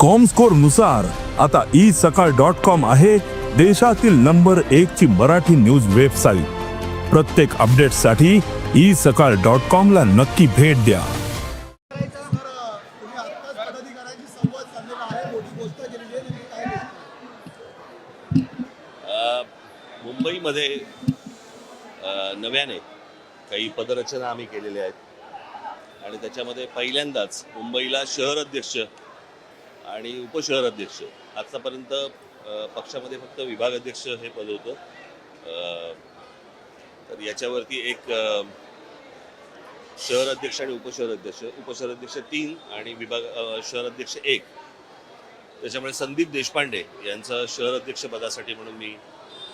कॉमस्कोरनुसार आता ई सकाळ dot com आहे देशातील नंबर एक ची मराठी न्यूज वेबसाईट प्रत्येक अपडेटसाठी ई सकाळ डॉट कॉम ला नक्की भेट द्या. मुंबईमध्ये नव्याने काही पदरचना आम्ही केलेल्या आहेत. आणि त्याच्यामध्ये पहिल्यांदाच मुंबईला शहर अध्यक्ष आणि उपशहर अध्यक्ष आत्तापर्यंत पक्षामध्ये फक्त विभाग अध्यक्ष हे पद होतं. तर याच्यावरती एक शहर अध्यक्ष आणि उपशहर अध्यक्ष उपशहर अध्यक्ष तीन आणि विभाग शहराध्यक्ष शहर अध्यक्ष एक. त्याच्यामुळे संदीप देशपांडे यांचं शहर अध्यक्ष पदासाठी म्हणून मी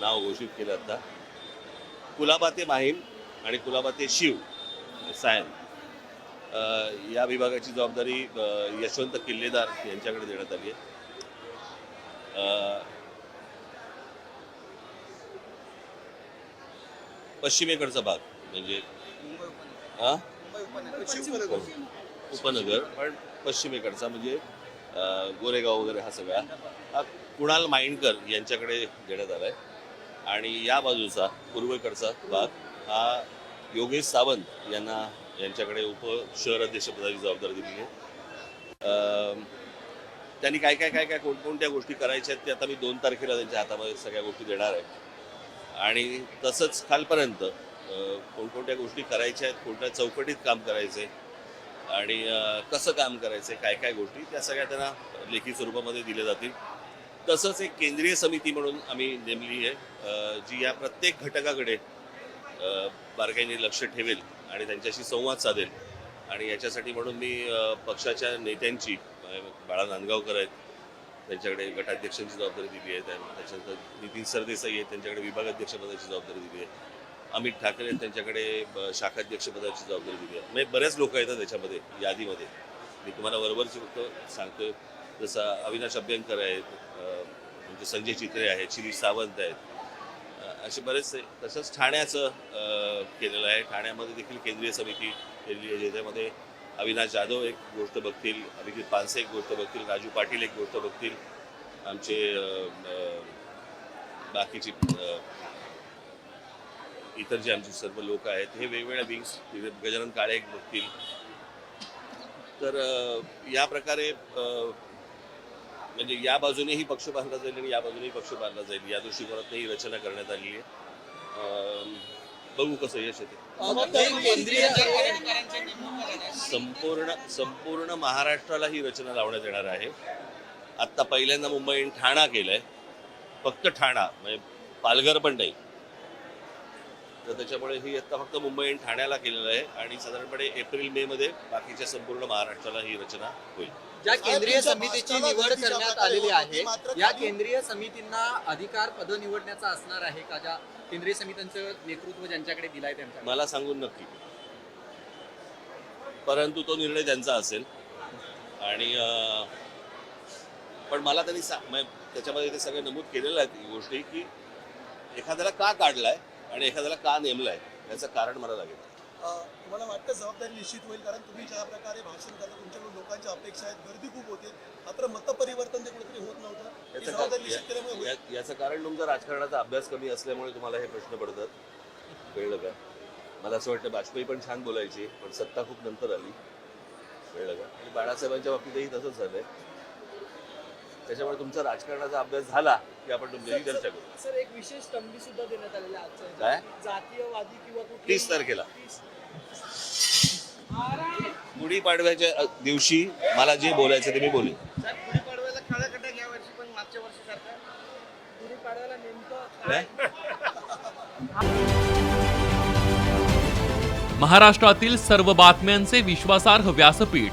नाव घोषित केलं आता. कुलाबा ते माहीम आणि कुलाबा ते शिव सायन. या विभागाची जबाबदारी यशवंत किल्लेदार यांच्याकडे देण्यात आली आहे. पश्चिमेकडचा भाग म्हणजे हा? उपनगर पण पश्चिमेकडचा म्हणजे गोरेगाव वगैरे हा सगळा. हा कुणाल माइंडकर यांच्याकडे देण्यात आलाय. आणि या बाजूचा पूर्वेकडचा भाग हा योगेश सावंत यांना यांच्याकडे उप शहर अध्यक्षपदाची जबाबदारी दिली आहे. त्यांनी काय काय काय काय कोणकोणत्या गोष्टी करायच्या आहेत ते आता मी दोन तारखेला त्यांच्या हातामध्ये सगळ्या गोष्टी देणार आहे. आणि तसंच खालपर्यंत कोणकोणत्या गोष्टी करायच्या आहेत कोणत्या चौकटीत काम करायचे आणि कसं काम करायचंय काय काय गोष्टी त्या सगळ्या त्यांना लेखी स्वरूपामध्ये दिल्या जातील. तसंच एक केंद्रीय समिती म्हणून आम्ही नेमली आहे. जी या प्रत्येक घटकाकडे बारकाईने लक्ष ठेवेल. आणि त्यांच्याशी संवाद साधेल. आणि याच्यासाठी म्हणून मी पक्षाच्या नेत्यांची बाळा नांदगावकर आहेत त्यांच्याकडे गटाध्यक्षांची जबाबदारी दिली आहे त्याच्यानंतर नितीन सरदेसाई आहेत त्यांच्याकडे विभागाध्यक्षपदाची जबाबदारी दिली आहे. अमित ठाकरे आहेत त्यांच्याकडे ब- शाखाध्यक्षपदाची जबाबदारी दिली आहे. म्हणजे बरेच लोक येतात त्याच्यामध्ये यादीमध्ये. मी तुम्हाला बरोबरची फक्त सांगतोय जसं अविनाश अभ्यंकर आहेत म्हणजे संजय चित्रे आहेत शिरीष सावंत आहेत असे बरेचसे तसंच ठाण्याचं केलेलं आहे. ठाण्यामध्ये देखील केंद्रीय समिती केलेली आहे. ज्याच्यामध्ये अविनाश जाधव एक गोष्ट बघतील अभिजित पानसे एक गोष्ट बघतील राजू पाटील एक गोष्ट बघतील आमचे बाकीची इतर जे आमचे सर्व लोक आहेत हे वेगवेगळ्या विंग्स गजानन काळे एक बघतील. तर या प्रकारे म्हणजे या बाजूनेही पक्ष बांधला जाईल आणि या बाजूनेही पक्ष बांधला जाईल. या दृष्टिकोनातून ही रचना करण्यात आली आहे. बघू कसं यश येते. संपूर्ण संपूर्ण महाराष्ट्राला ही रचना लावण्यात येणार आहे. आत्ता पहिल्यांदा मुंबईने ठाणा केलंय. फक्त ठाणा म्हणजे पालघर पण नाही. तर त्याच्यामुळे ही आता फक्त मुंबई आणि ठाण्याला केलेलं आहे. आणि साधारणपणे एप्रिल मे मध्ये बाकीच्या संपूर्ण महाराष्ट्राला ही रचना होईल. ज्या केंद्रीय समितीची निवड करण्यात आलेली आहे. या केंद्रीय समितींना अधिकार पद निवडण्याचा असणार आहे का? ज्या केंद्रीय समित्यांचं नेतृत्व ज्यांच्याकडे दिलाय त्यांच्या मला सांगून नक्की. परंतु तो निर्णय त्यांचा असेल. आणि पण मला त्यांनी त्याच्यामध्ये ते सगळे नमूद केलेलं आहे गोष्टी की एखाद्याला का काढलाय? आणि एखाद्याला का नेमलाय? याचं कारण मला लागेल. तुम्हाला वाटतं जबाबदारी निश्चित होईल? कारण तुम्ही ज्या प्रकारे भाषण करता तुमच्याकडून लोकांच्या अपेक्षा आहेत गर्दी खूप होते. मात्र मतपरिवर्तन ते कुठेतरी होत नव्हतं. ही जबाबदारी निश्चित केल्यामुळे होईल. या- याचं कारण तुमचा राजकारणाचा अभ्यास कमी असल्यामुळे तुम्हाला हे प्रश्न पडतात. कळलं का? मला असं वाटतं वाजपेयी पण छान बोलायची पण सत्ता खूप नंतर आली. कळलं का? आणि बाळासाहेबांच्या बाबतीतही तसंच झालंय. त्याच्यामुळे तुमचा राजकारणाचा अभ्यास झाला की आपण तुमच्याशी चर्चा करू सर एक विशेष तंबी सुद्धा देण्यात आलेली आहे आजच्या काय? जातीयवादी किंवा कुठली तीस तारखेला. गुढीपाडव्याच्या अ, दिवशी मला जे बोलायचं ते मी बोलेन. गुढीपाडव्याला काळा कटा या वर्षी पण मागच्या वर्षी सारखा. गुढीपाडव्याला नेमकं काय? महाराष्ट्रातील सर्व बातम्यांचे विश्वासार्ह व्यासपीठ.